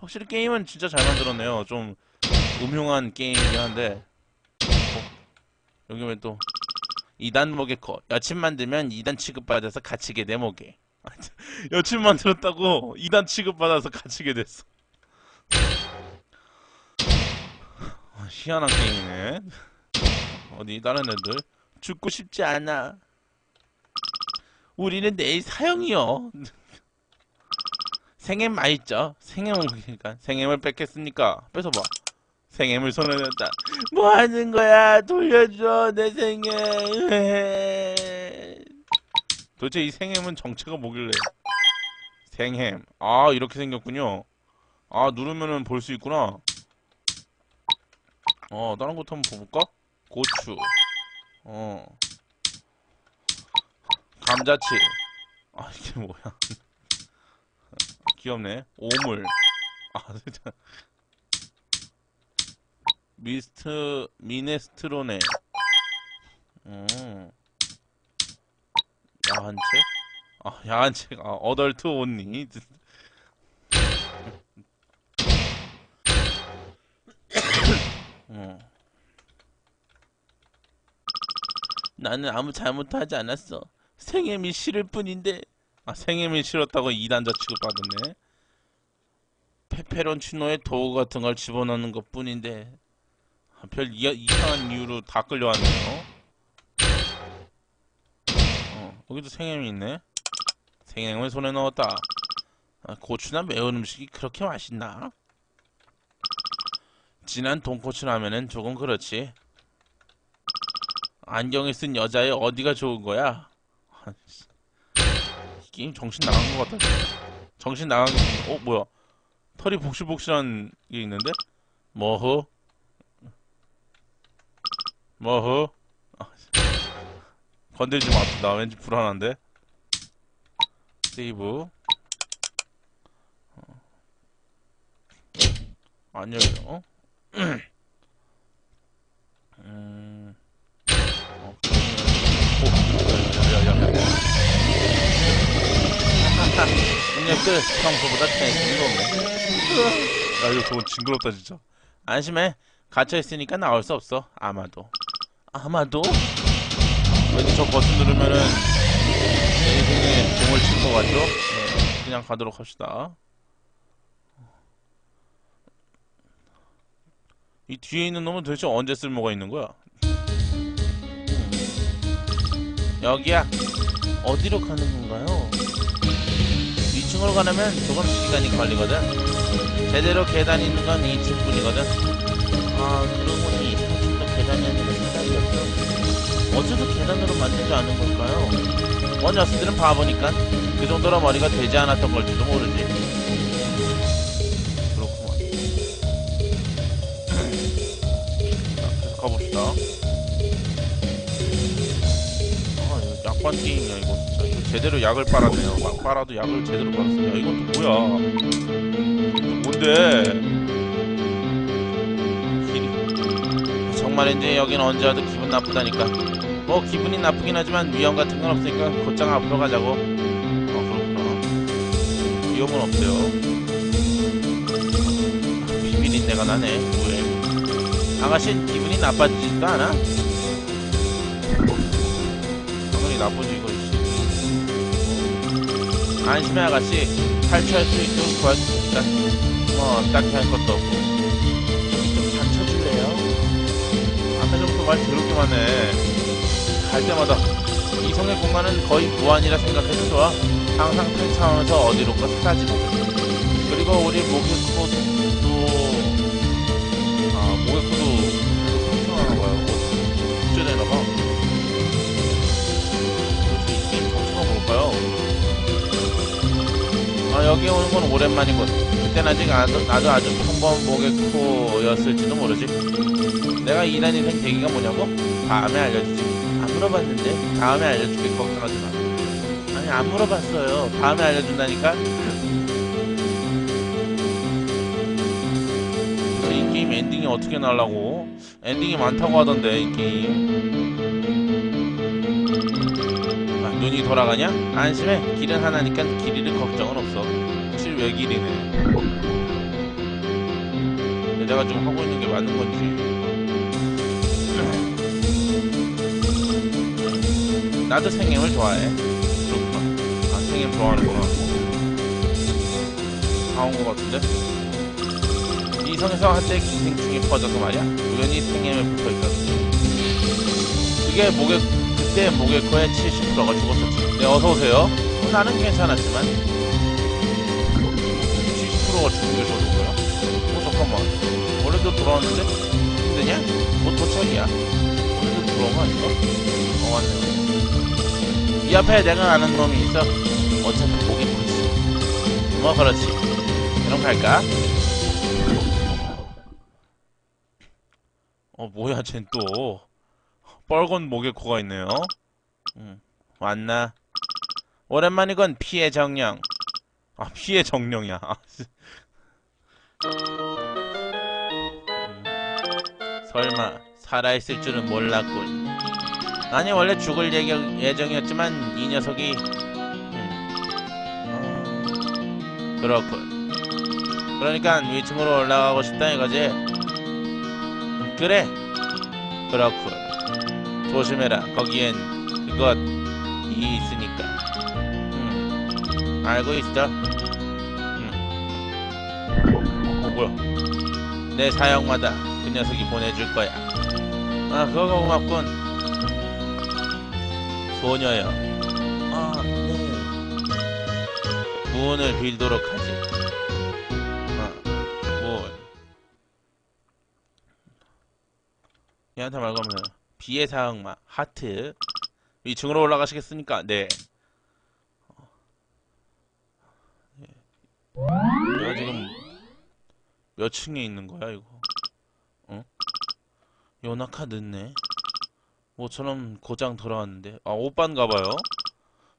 확실히 게임은 진짜 잘 만들었네요. 좀 음흉한 게임이긴 한데. 어? 여기 왜또 2단 모개코 여친 만들면 2단 취급받아서 갇히게 돼 모개. 여친 만들었다고 2단 취급받아서 갇히게 됐어. 아, 희한한 게임이네. 어디 다른 애들 죽고 싶지 않아. 우리는 내일 사형이요. 생엠 맛있죠? 생엠은 그러니까 생엠을 뺏겠습니까? 뺏어봐. 생엠을 손에 넣었다. 뭐 하는 거야? 돌려줘 내 생엠. 도대체 이 생엠은 정체가 뭐길래? 생햄. 아 이렇게 생겼군요. 아 누르면은 볼 수 있구나. 어 다른 것도 한번 볼까? 고추. 어. 감자칩. 아 이게 뭐야? 귀엽네. 오물. 아 진짜. 미스트 미네스트로네. 음. 야한 책? 아 야한 책. 아 어덜트 온니. 어. 나는 아무 잘못하지 않았어. 생애미 싫을 뿐인데. 아 생애미 싫었다고 2단자 취급받았네. 페페론치노에 도우 같은 걸 집어넣는 것 뿐인데. 아, 별 이, 이상한 이유로 다 끌려왔네요. 어, 여기도 생햄이 있네. 생햄을 손에 넣었다. 아, 고추나 매운 음식이 그렇게 맛있나? 진한 돈코츠 라면은 조금 그렇지. 안경을 쓴 여자의 어디가 좋은 거야? 게임 정신 나간 것 같아. 정신 나간 게, 어, 뭐야. 털이 복실복실한 게 있는데? 뭐허? 뭐허? 아, 씨. 건들지 마. 나 왠지 불안한데? 세이브. 어. 안 열려. 어? 음. 능력들 평소보다 텐션이 높네. 야, 이거 저거 징그럽다, 진짜. 안심해. 갇혀있으니까 나올 수 없어. 아마도. 아마도? 왠지 저 버튼 누르면은 내 인생에 공을 칠 것 같죠? 네, 그냥 가도록 합시다. 이 뒤에 있는 놈은 도대체 언제 쓸모가 있는 거야? 여기야. 어디로 가는 건가요? 2층으로 가려면 조금 시간이 걸리거든. 제대로 계단 있는 건 2층뿐이거든. 아, 그러고 보니 2층도 계단이 아니라 사다리였어. 어째서 계단으로 만들지 않은 걸까요? 원 녀석들은 바보니까 그 정도로 머리가 되지 않았던 걸지도 모르지. 그렇구만. 자, 계속 가봅시다. 아, 이거 약관 게임이야. 이거 제대로 약을 빨았네요. 막 빨아도 약을 제대로 빨았어. 야, 이건 또 뭐야? 뭔데? 정말인지 여긴 언제 와도 기분 나쁘다니까. 뭐 기분이 나쁘긴 하지만 위험 같은 건 없으니까 곧장 앞으로 가자고. 어 그렇구나. 위험은 없대요. 아, 비밀인내가 나네. 왜? 아가씨는 기분이 나빠지지도 않아? 당연히 나쁘지 이거. 씨. 안심해 아가씨. 탈출할 수 있도록 도와주니까 뭐 딱히 할 것도 없고. 좀 받쳐줄래요? 아까 전부터 말 더럽게만 해. 갈 때마다 이성의 공간은 거의 무한이라 생각해도 좋아. 항상 팽창하면서 어디론가 사라지고. 그리고 우리 모개코도 아 여기 오는 건 오랜만이군. 그땐 아직 나도, 나도 아주 평범한 모개코였을지도 모르지. 내가 일한 인생 계기가 뭐냐고? 다음에 알려주지. 안 물어봤는데 다음에 알려줄게 걱정하지 마. 아니 안 물어봤어요. 다음에 알려준다니까. 이 게임 엔딩이 어떻게 나려고? 엔딩이 많다고 하던데 이 게임. 아, 눈이 돌아가냐? 안심해. 길은 하나니까 길이를 걱정은 없어. 확실히 외길이네. 내가 지금 하고 있는 게 맞는 건지. 나도 생엠을 좋아해. 그렇구나. 아, 생엠 좋아하는구나. 다온 것 같은데? 이성에서 한때 기생충이 퍼져서 말이야. 우연히 생엠에 붙어있거든. 그게 목에, 그때 목의 코의 70%가 죽었었지. 네, 어서오세요. 나는 괜찮았지만. 70%가 죽은 게 좋은 거야? 어, 잠깐만. 원래도 돌아왔는데? 힘드냐? 뭐 도착이야. 원래도 들어온 거 아닌가? 어, 왔네. 이 앞에 내가 아는 놈이 있어. 어차피 목이 있어. 뭐, 그렇지. 그럼 갈까? 어, 뭐야, 쟨 또. 뻘건 목에 코가 있네요. 응, 왔나? 오랜만이건 피해 정령. 아, 피해 정령이야. 설마 살아있을 줄은 몰랐군. 아니 원래 죽을 예정, 예정이었지만 이 녀석이 음, 어, 그렇군. 그러니까 위층으로 올라가고 싶다 이거지. 음, 그래. 그렇군. 조심해라. 거기엔 그것 이 있으니까. 음, 알고 있어. 뭐야? 내 사역마다 그 녀석이 보내줄 거야. 아 그거 고맙군. 소녀여. 아 네. 구원을 빌도록 하지. 아 구원. 얘한테 말 걸면 비의 사항마 하트 위층으로 올라가시겠습니까? 네. 예. 내가 지금 몇 층에 있는 거야 이거? 어? 요나카 늦네. 모처럼 고장 돌아왔는데 아 오빤가 봐요.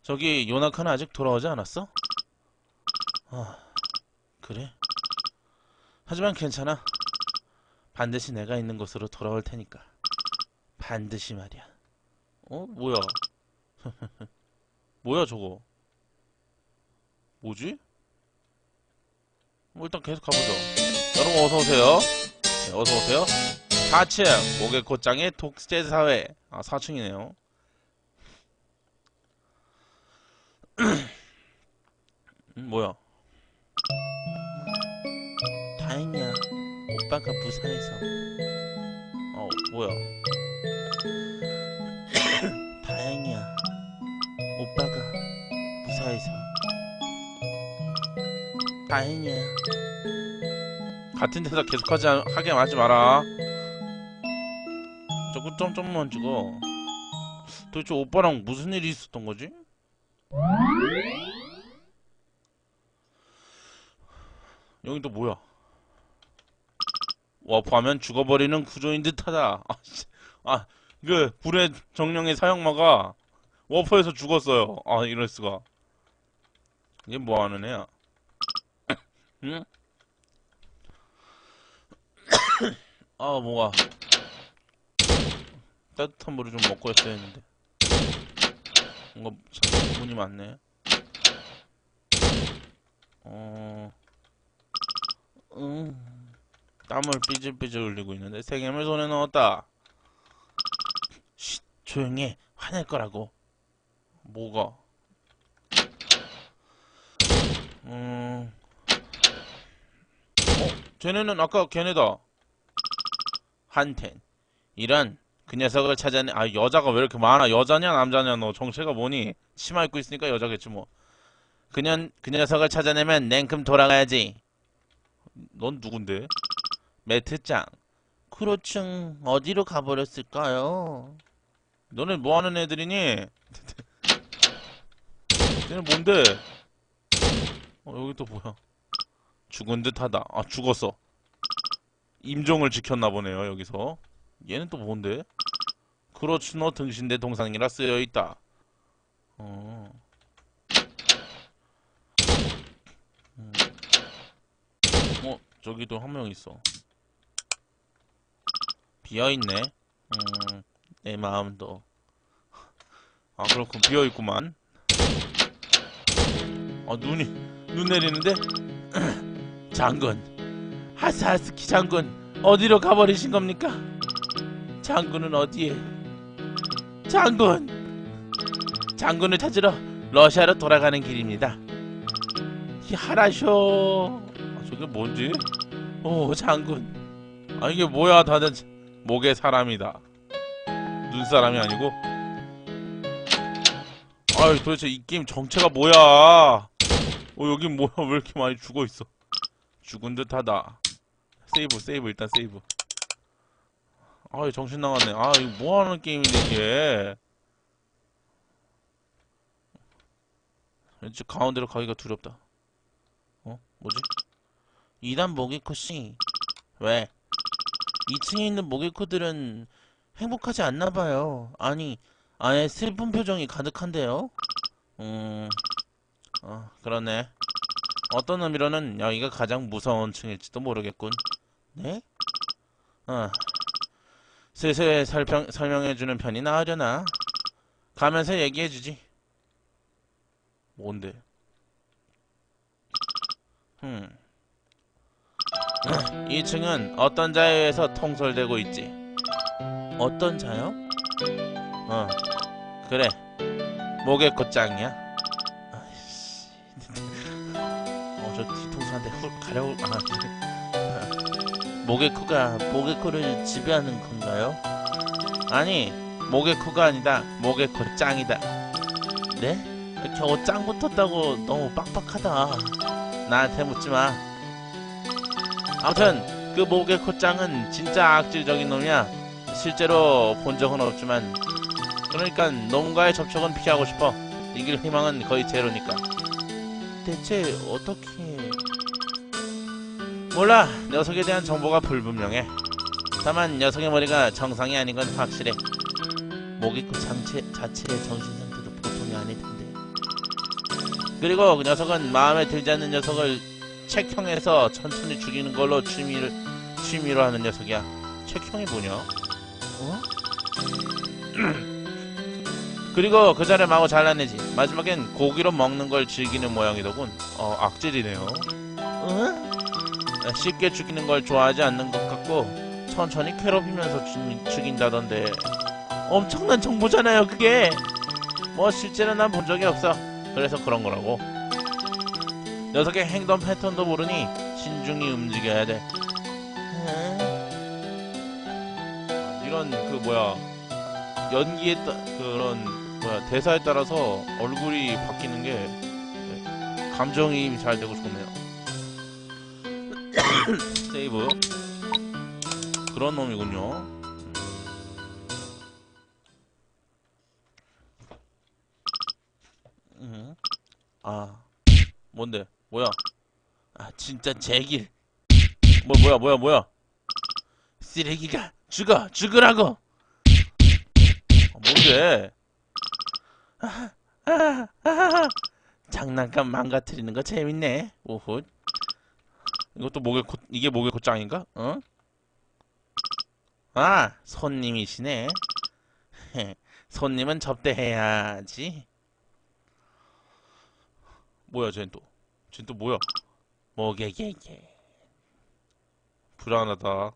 저기 요나카는 아직 돌아오지 않았어? 아 그래? 하지만 괜찮아. 반드시 내가 있는 곳으로 돌아올 테니까. 반드시 말이야. 어? 뭐야? 뭐야 저거? 뭐지? 뭐 일단 계속 가보죠. 여러분 어서 오세요. 네, 어서 오세요. 4층 목의 곧장의 독재 사회. 아 4층이네요. 음, 뭐야? 다행이야. 오빠가 부산에서. 어 뭐야? 다행이야. 오빠가 무사해서. 다행이야. 같은 데서 계속하지 않- 하게 하지 마라. 좀 좀만 찍어. 도대체 오빠랑 무슨 일이 있었던 거지? 여기 또 뭐야? 와파하면 죽어버리는 구조인 듯하다. 아, 씨. 아, 그 불의 정령의 사형마가 워퍼에서 죽었어요. 아, 이럴 수가. 이게 뭐 하는 애야? 응? 아, 뭐가 따뜻한 물을 좀 먹고 했어야 했는데. 뭔가 참 문이 많네. 어, 음, 땀을 삐질삐질 흘리고 있는데 세겜을 손에 넣었다. 쉿, 조용히 해. 화낼 거라고. 뭐가? 음, 어, 쟤네는 아까 걔네다. 한텐. 이런 그 녀석을 찾아내. 아 여자가 왜 이렇게 많아? 여자냐 남자냐 너 정체가 뭐니? 치마 입고 있으니까 여자겠지 뭐. 그년 그 녀석을 찾아내면 냉큼 돌아가야지. 넌 누군데? 매트짱. 그렇죠. 어디로 가버렸을까요? 너네 뭐 하는 애들이니? 쟤는 뭔데? 어, 여기 또 뭐야? 죽은 듯 하다. 아, 죽었어. 임종을 지켰나 보네요, 여기서. 얘는 또 뭔데? 그렇지, 너 등신대 동상이라 쓰여 있다. 어. 음. 어, 저기도 한 명 있어. 비어있네. 음, 내 마음도. 아, 그렇군. 비어있구만. 아, 눈이, 눈 내리는데? 장군. 하사스키 장군. 어디로 가버리신 겁니까? 장군은 어디에? 장군! 장군을 찾으러 러시아로 돌아가는 길입니다. 하라쇼. 아, 저게 뭔지? 오, 장군. 아, 이게 뭐야, 다들 목에 사람이다. 눈사람이 아니고? 아유, 도대체 이 게임 정체가 뭐야? 어, 여긴 뭐야? 왜 이렇게 많이 죽어 있어? 죽은 듯하다. 세이브, 세이브, 일단 세이브. 아유, 정신 나갔네. 아, 이거 뭐 하는 게임인데, 이게. 왠지 가운데로 가기가 두렵다. 어? 뭐지? 2단 모기코 씨. 왜? 2층에 있는 모기코들은 행복하지 않나 봐요. 아니, 아예 슬픈 표정이 가득한데요? 음, 어, 그러네. 어떤 의미로는 여기가 가장 무서운 층일지도 모르겠군. 네? 어, 슬슬 설평, 설명해주는 편이 나으려나? 가면서 얘기해주지. 뭔데? 음. 2층은 어떤 자에 의해서 통솔되고 있지. 어떤 자요? 어, 그래. 목의 곧장이야. 아이씨. 어, 저 뒤통수한테 훅 가려울, 아, 목의 코가 목의 코를 지배하는 건가요? 아니, 목의 코가 아니다. 목의 곧장이다. 네? 겨우 짱 붙었다고 너무 빡빡하다. 나한테 묻지 마. 아무튼 그 목의 콧장은 진짜 악질적인 놈이야. 실제로 본 적은 없지만 그러니까 놈과의 접촉은 피하고 싶어. 이길 희망은 거의 제로니까. 대체 어떻게? 몰라. 녀석에 대한 정보가 불분명해. 다만 녀석의 머리가 정상이 아닌 건 확실해. 콧 장체 자체의 정신 상태도 보통이 아닐 텐데. 그리고 그 녀석은 마음에 들지 않는 녀석을 책형에서 천천히 죽이는 걸로 취미를 취미로 하는 녀석이야. 책형이 뭐냐? 어? 그리고 그 자를 마구 잘라내지. 마지막엔 고기로 먹는 걸 즐기는 모양이더군. 어, 악질이네요. 응? 쉽게 죽이는 걸 좋아하지 않는 것 같고 천천히 괴롭히면서 죽, 죽인다던데. 엄청난 정보잖아요, 그게. 뭐 실제로 난 본 적이 없어. 그래서 그런 거라고. 녀석의 행동 패턴도 모르니 신중히 움직여야 돼. 이런 그 뭐야 연기에 따 그런 뭐야 대사에 따라서 얼굴이 바뀌는 게 감정이입이 잘 되고 좋네요. 세이브. 그런 놈이군요. 음. 아. 뭔데? 뭐야? 아 진짜 제길. 뭐 뭐야 뭐야 뭐야? 쓰레기가 죽어 죽으라고! 어, 뭔데? 아, 아, 아, 장난감 망가뜨리는 거 재밌네. 오호 이것도 목에 곧 이게 목에 곧장인가 어? 아 손님이시네 손님은 접대해야지 뭐야 쟨 또. 쟨 또 뭐야? 뭐게게게. 불안하다.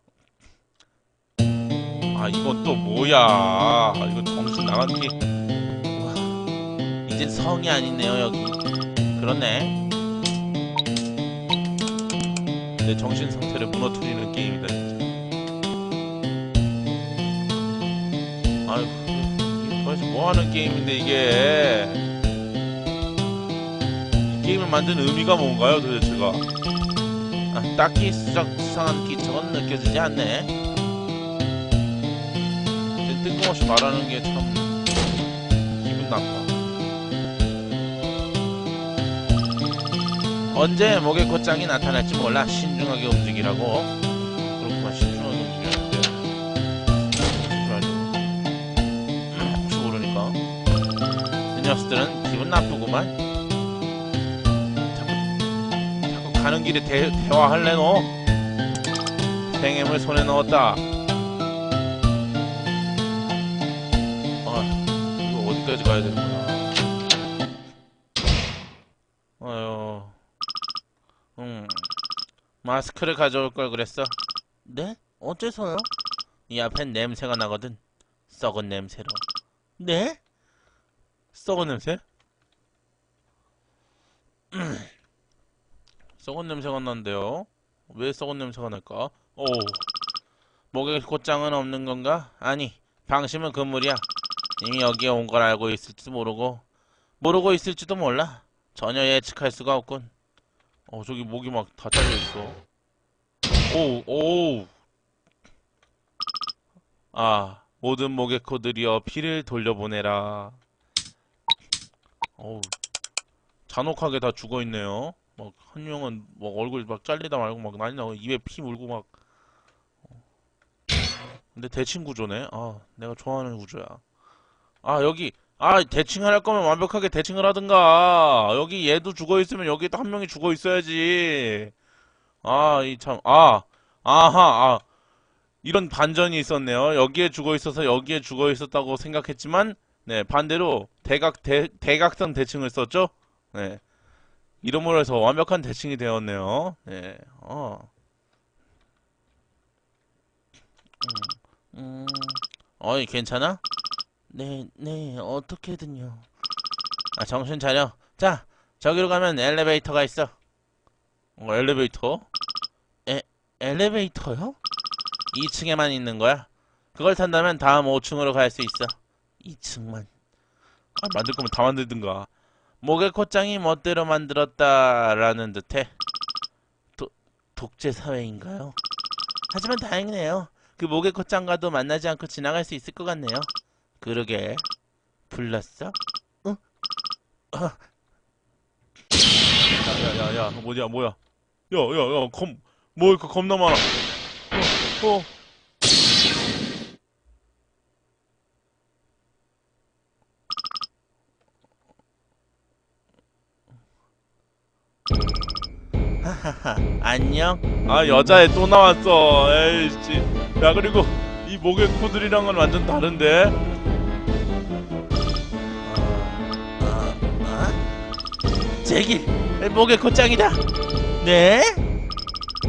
아 이건 또 뭐야? 아 이건 정신 나간 게. 와, 이젠 성이 아니네요 여기. 그렇네. 내 정신 상태를 무너뜨리는 게임이다 진짜. 아유 도대체 뭐 하는 게임인데 이게. 게임을 만든 의미가 뭔가요 도대체가? 아, 딱히 수작, 수상한 기척은 느껴지지 않네. 뜬금없이 말하는 게 참 기분 나빠. 언제 목의 곧장이 나타날지 몰라. 신 중하게 움직이라고 그렇구만 신중하게 조심하죠 음, 혹시 모르니까 이 녀석들은 기분 나쁘구만. 가는 길에 대, 대화할래 너? 생엠을 손에 넣었다. 아 이거 어디까지 가야 되는 마스크를 가져올 걸 그랬어 네? 어째서요? 이 앞엔 냄새가 나거든. 썩은 냄새로. 네? 썩은 냄새? 썩은 냄새가 난대요. 왜 썩은 냄새가 날까? 오. 목에 곧장은 없는 건가? 아니, 방심은 금물이야. 이미 여기에 온 걸 알고 있을지도 모르고, 모르고 있을지도 몰라. 전혀 예측할 수가 없군. 어, 저기 목이 막 다 잘려있어. 오우, 오우. 아, 모든 모개코들이여 피를 돌려보내라. 어우, 잔혹하게 다 죽어있네요. 막, 한 명은 막 얼굴 막 잘리다 말고 막 난리 나고 입에 피 물고 막. 근데 대칭 구조네. 아, 내가 좋아하는 구조야. 아, 여기. 아, 대칭을 할 거면 완벽하게 대칭을 하든가. 여기 얘도 죽어 있으면 여기 또 한 명이 죽어 있어야지. 아, 이 참. 아, 아하, 아. 이런 반전이 있었네요. 여기에 죽어 있어서 여기에 죽어 있었다고 생각했지만, 네, 반대로 대각, 대, 대각선 대칭을 썼죠? 네. 이름으로 해서 완벽한 대칭이 되었네요. 네, 어. 음, 음, 어이, 괜찮아? 네, 네, 어떻게든요. 아, 정신 차려. 자, 저기로 가면 엘리베이터가 있어. 어, 엘리베이터? 에, 엘리베이터요? 2층에만 있는 거야. 그걸 탄다면 다음 5층으로 갈 수 있어. 2층만. 아, 만들 거면 다 만들든가. 목의 콧장이 멋대로 만들었다라는 듯해. 도, 독재 사회인가요? 하지만 다행이네요. 그 목의 콧장과도 만나지 않고 지나갈 수 있을 것 같네요. 그러게. 불렀어? 응? 아. 야야야야 뭐야 뭐야 야야야 검 뭐 이렇게 겁나 많아 어, 어. 하하하 안녕 아 여자애 또 나왔어 에이씨 야 그리고 이 목의 코들이랑은 완전 다른데 제길 목의 콧장이다. 네?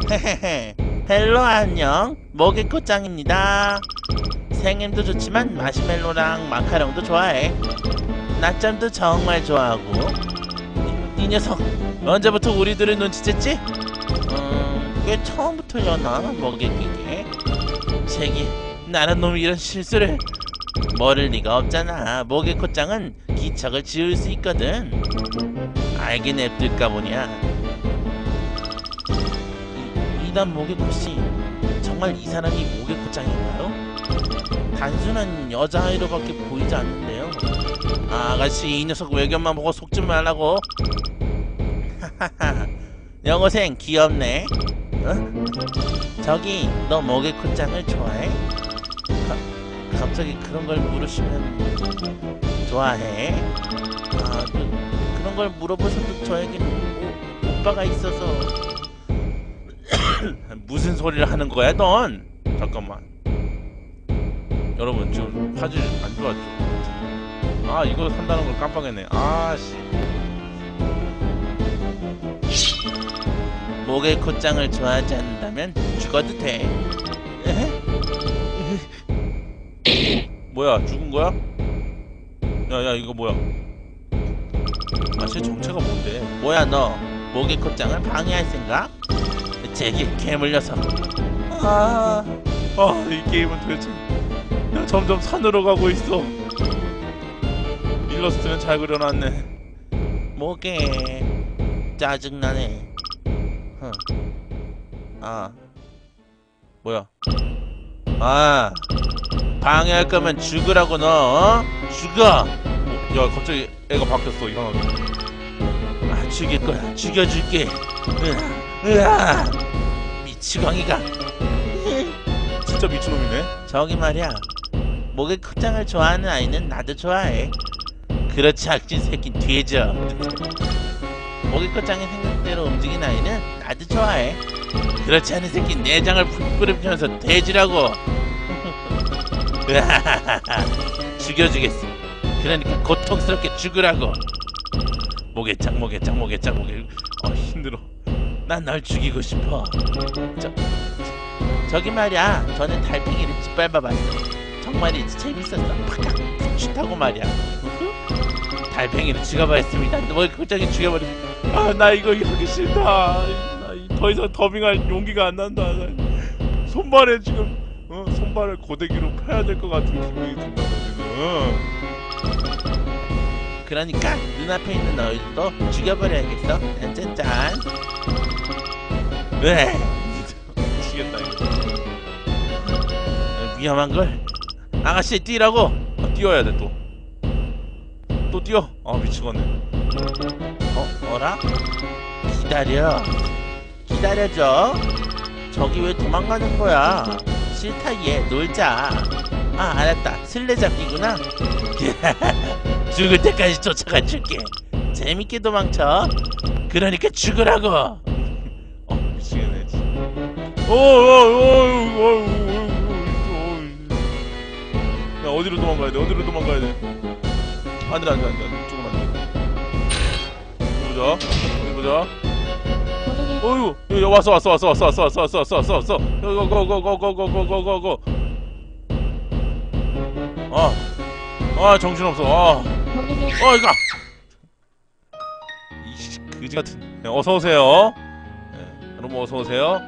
헤헤헤. 헬로 안녕. 목의 콧장입니다. 생엠도 좋지만 마시멜로랑 마카롱도 좋아해. 낮잠도 정말 좋아하고. 이, 이 녀석 언제부터 우리들을 눈치챘지? 음, 꽤 처음부터였나 먹에 끼게. 제기 나란 놈이 이런 실수를. 모를 리가 없잖아. 목의 콧장은 기척을 지을 수 있거든 알게 냅둘까 보냐 이, 이단 목의 콧이 정말 이 사람이 목의 콧장인가요? 단순한 여자아이로밖에 보이지 않는데요 아, 아가씨 이 녀석 외견만 보고 속지 말라고 하하하 영어생 귀엽네 어? 저기 너 목의 콧장을 좋아해? 가, 갑자기 그런 걸 물으시면 좋아해? 아 그, 걸 물어보셔도 저에게는 오, 오빠가 있어서 무슨 소리를 하는 거야 넌? 잠깐만 여러분 지금 화질 안 좋았죠? 아 이거 산다는 걸 깜빡했네 아씨 목의 콧장을 좋아하지 않는다면 죽어도 돼? 뭐야 죽은 거야? 야야 이거 뭐야 아쟤 정체가 뭔데 뭐야 너 목의 콧장을 방해할 생각? 제기 괴물 녀석 아, 아, 이 게임은 도대체 야, 점점 산으로 가고 있어. 일러스트는 잘 그려놨네. 뭐게 짜증나네. 흥. 아, 뭐야? 아, 방해할 거면 죽으라고 너. 어? 죽어. 어, 야, 갑자기 애가 바뀌었어 이상하게. 아, 죽일 거야. 죽여줄게. 으아, 으아. 미치광이가. 진짜 미친놈이네. 저기 말이야. 목의 콧장을 좋아하는 아이는 나도 좋아해. 그렇지 악진 새끼 뒤져. 목의 콧장이 생각대로 움직이는 아이는 나도 좋아해. 그렇지 않은 새끼 내장을 부끄럽히면서 돼지라고. 죽여주겠어. 그러니까 고통스럽게 죽으라고. 짱, 목의 짱, 목의. 어 힘들어. 난 널 죽이고 싶어. 저, 저기 말이야. 저는 달팽이를 짓밟아봤어. 정말이지 재밌었어. 팍팍 좋다고 말이야. 달팽이를 죽여버렸습니다. 뭐 고장이 죽여버렸. 아나 이거 하기 싫다. 나더 이상 더빙할 용기가 안 난다. 나 손발에 지금 어, 손발을 고데기로 펴야 될 것 같은 기분이 든다 지금. 그러니까 눈앞에 있는 너희들도 죽여버려야겠어. 짠짠짠. 왜? 미치겠다 이거. 위험한 걸. 아가씨 뛰라고. 아, 뛰어야 돼 또. 또 뛰어. 아 미치겠네. 어 어라? 기다려. 기다려줘. 저기 왜 도망가는 거야? 싫다 얘 놀자. 아 알았다 술래잡기구나. 죽을 때까지 쫓아가 줄게. 재밌게 도망쳐. 그러니까 죽으라고. 어 미치겠네. 어, 어어어어어어어야 어디로 도망가야 돼? 어디로 도망가야 돼? 안돼 안돼 안돼 안돼 조금 안돼. 보자. 보자. 야, 야, 왔어, 왔어, 왔어, 왔어, 왔어, 왔어, 왔어, 왔어, 왔어, 왔어. 고고고고고고고고고고. 아, 아, 정신 없어. 아, 어, 이거. 이씨, 그지 같은. 네, 어서 오세요. 네, 여러분 어서 오세요.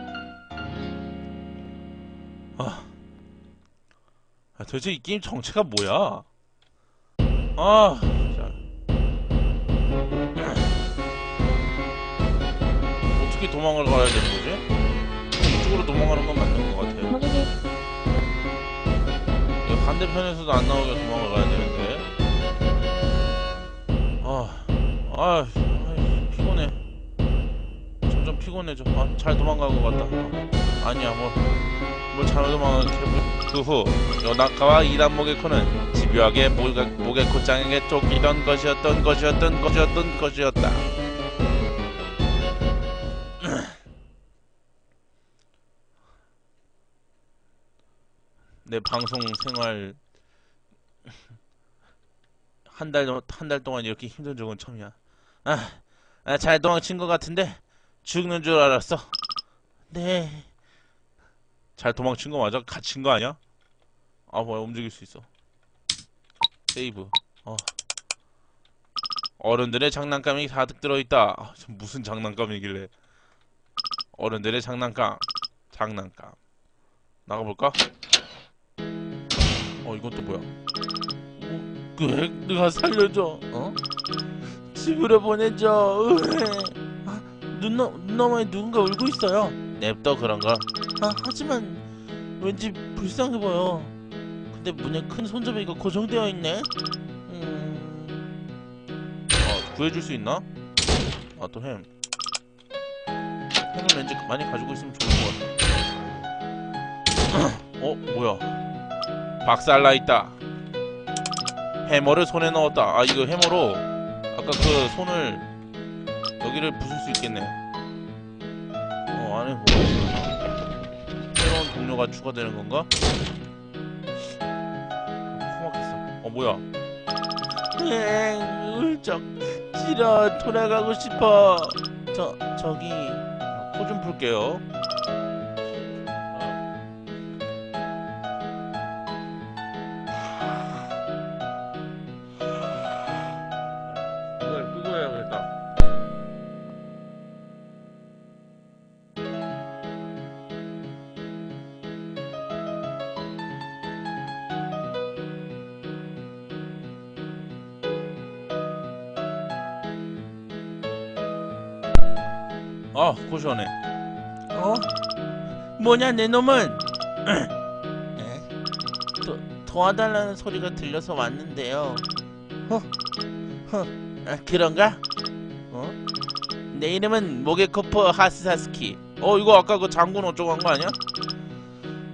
아, 아, 도대체 이 게임 정체가 뭐야? 아, 자. 어떻게 도망을 가야 되는 거지? 이쪽으로 도망가는 건 맞는 것 같아요. 이거 반대편에서도 안 나오게 도망을 가야 되는데. 아, 아, 피곤해. 점점 피곤해져. 아, 잘 도망간 것 같다. 아, 아니야, 뭐, 뭘잘 도망가게. 그 후, 연악가와 이단목의 코는 집요하게 목의 콧장에게 쫓기던 것이었던 것이었던 것이었던 것이었다. 내 방송 생활 한 달 한 달 동안 이렇게 힘든 적은 처음이야. 아, 아, 잘 도망친 것 같은데 죽는 줄 알았어. 네. 잘 도망친 거 맞아? 갇힌 거 아니야? 아 뭐야 움직일 수 있어. 세이브. 어. 어른들의 장난감이 가득 들어있다. 아, 참 무슨 장난감이길래? 어른들의 장난감. 장난감. 나가볼까? 어또 뭐야? 어, 그 내가 살려줘. 어? 집으로 보내줘. 아, 눈너 눈 너머에 누군가 울고 있어요. 냅둬 그런 거. 아 하지만 왠지 불쌍해 보여. 근데 문에 큰 손잡이가 고정되어 있네. 음. 어 구해줄 수 있나? 아 또 햄. 햄을 왠지 많이 가지고 있으면 좋을 것 같아. 어 뭐야? 박살나 있다. 해머를 손에 넣었다. 아 이거 해머로 아까 그 손을 여기를 부술 수 있겠네. 어 안에 뭐가 있어? 새로운 동료가 추가되는 건가? 숨막혔어. 어 뭐야? 엥 울적 싫어 돌아가고 싶어. 저 저기 코 좀 풀게요. 아, 고시원해. 어? 뭐냐, 내 놈은? 에? 도, 도와달라는 소리가 들려서 왔는데요. 허, 허, 아, 그런가? 어? 내 이름은 모게코프 하스사스키. 어, 이거 아까 그 장군 어쩌고 한 거 아니야?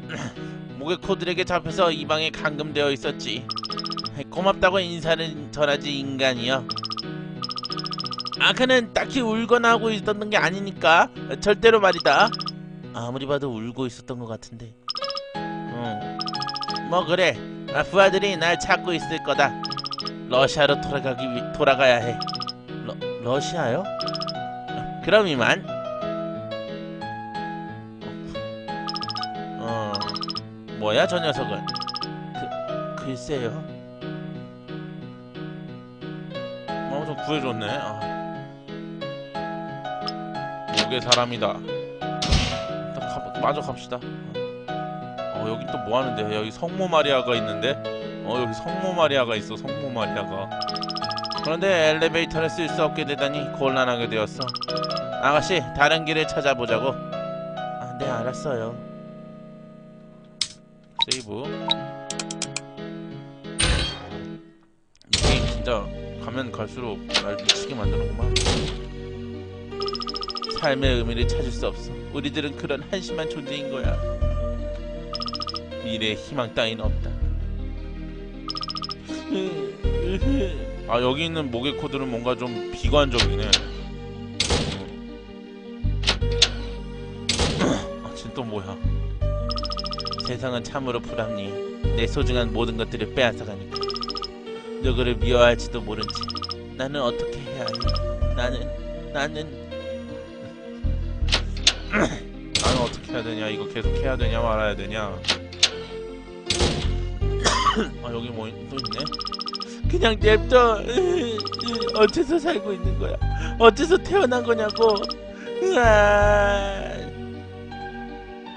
모게코들에게 잡혀서 이 방에 감금되어 있었지. 고맙다고 인사를 전하지 인간이여. 아카는 딱히 울거나 하고 있었던 게 아니니까 절대로 말이다. 아무리 봐도 울고 있었던 것 같은데. 응뭐 그래. 아, 부하들이 날 찾고 있을 거다. 러시아로 돌아가기 위, 돌아가야 해. 러, 러시아요? 그럼 이만. 어. 뭐야 저 녀석은? 그, 글쎄요. 어 좀 구해줬네. 아. 목의 사람이다. 일단 가, 마저 갑시다. 어 여기 또 뭐 하는데? 여기 성모 마리아가 있는데? 어 여기 성모 마리아가 있어. 성모 마리아가. 그런데 엘리베이터를 쓸 수 없게 되다니 곤란하게 되었어. 아가씨 다른 길을 찾아보자고. 아, 네 알았어요. 세이브. 이 게임 진짜 가면 갈수록 날 미치게 만드는구만. 삶의 의미를 찾을 수 없어. 우리들은 그런 한심한 존재인 거야. 미래의 희망 따윈 없다. 아 여기 있는 목의 코드는 뭔가 좀 비관적이네. 아 지금 또 뭐야? 세상은 참으로 불합리해. 내 소중한 모든 것들을 빼앗아가니까. 누구를 미워할지도 모른 채. 나는 어떻게 해야 하니? 나는 나는 나는 어떻게 해야 되냐? 이거 계속 해야 되냐 말아야 되냐? 아 여기 뭐 또 있네? 그냥 냅둬. 어째서 살고 있는 거야? 어째서 태어난 거냐고?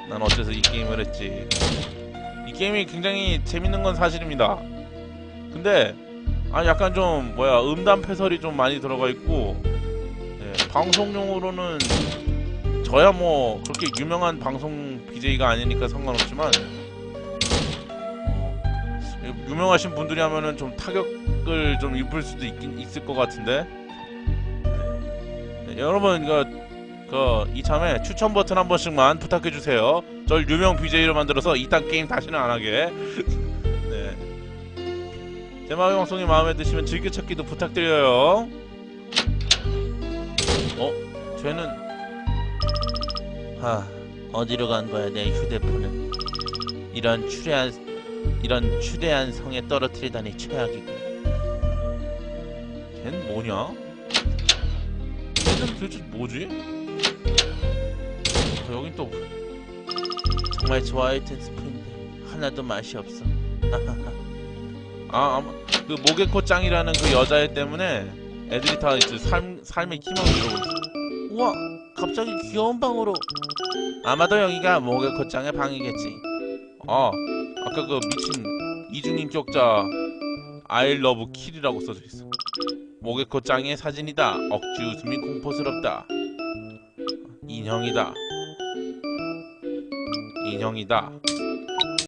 난 어째서 이 게임을 했지? 이 게임이 굉장히 재밌는 건 사실입니다. 근데 아 약간 좀 뭐야 음담 패설이 좀 많이 들어가 있고 네, 방송용으로는 저야 뭐 그렇게 유명한 방송 BJ가 아니니까 상관없지만 어, 유명하신 분들이 하면은 좀 타격을 좀 입을 수도 있긴 있을 것 같은데 네, 여러분 그, 그 이참에 추천 버튼 한 번씩만 부탁해 주세요. 절 유명 BJ로 만들어서 이딴 게임 다시는 안 하게. 네. 제 마을 방송이 마음에 드시면 즐겨찾기도 부탁드려요. 어? 쟤는 하 어디로 간 거야 내 휴대폰은 이런 추레한 이런 추레한 성에 떨어뜨리다니 최악이고 걘 뭐냐? 쟤는 도대체 뭐지? 어, 여긴 또 정말 좋아할 텐 스프인데 하나도 맛이 없어 아 아마 그 모게코 짱이라는 그 여자애 때문에 애들이 다 이제 삶 삶의 희망을 잃어버렸어 우와 갑자기 귀여운 방으로. 아마도 여기가 모게코짱의 방이겠지. 아 아까 그 미친 이중인격자 I love 킬이라고 써져 있어. 모게코짱의 사진이다. 억지 웃음이 공포스럽다. 인형이다. 인형이다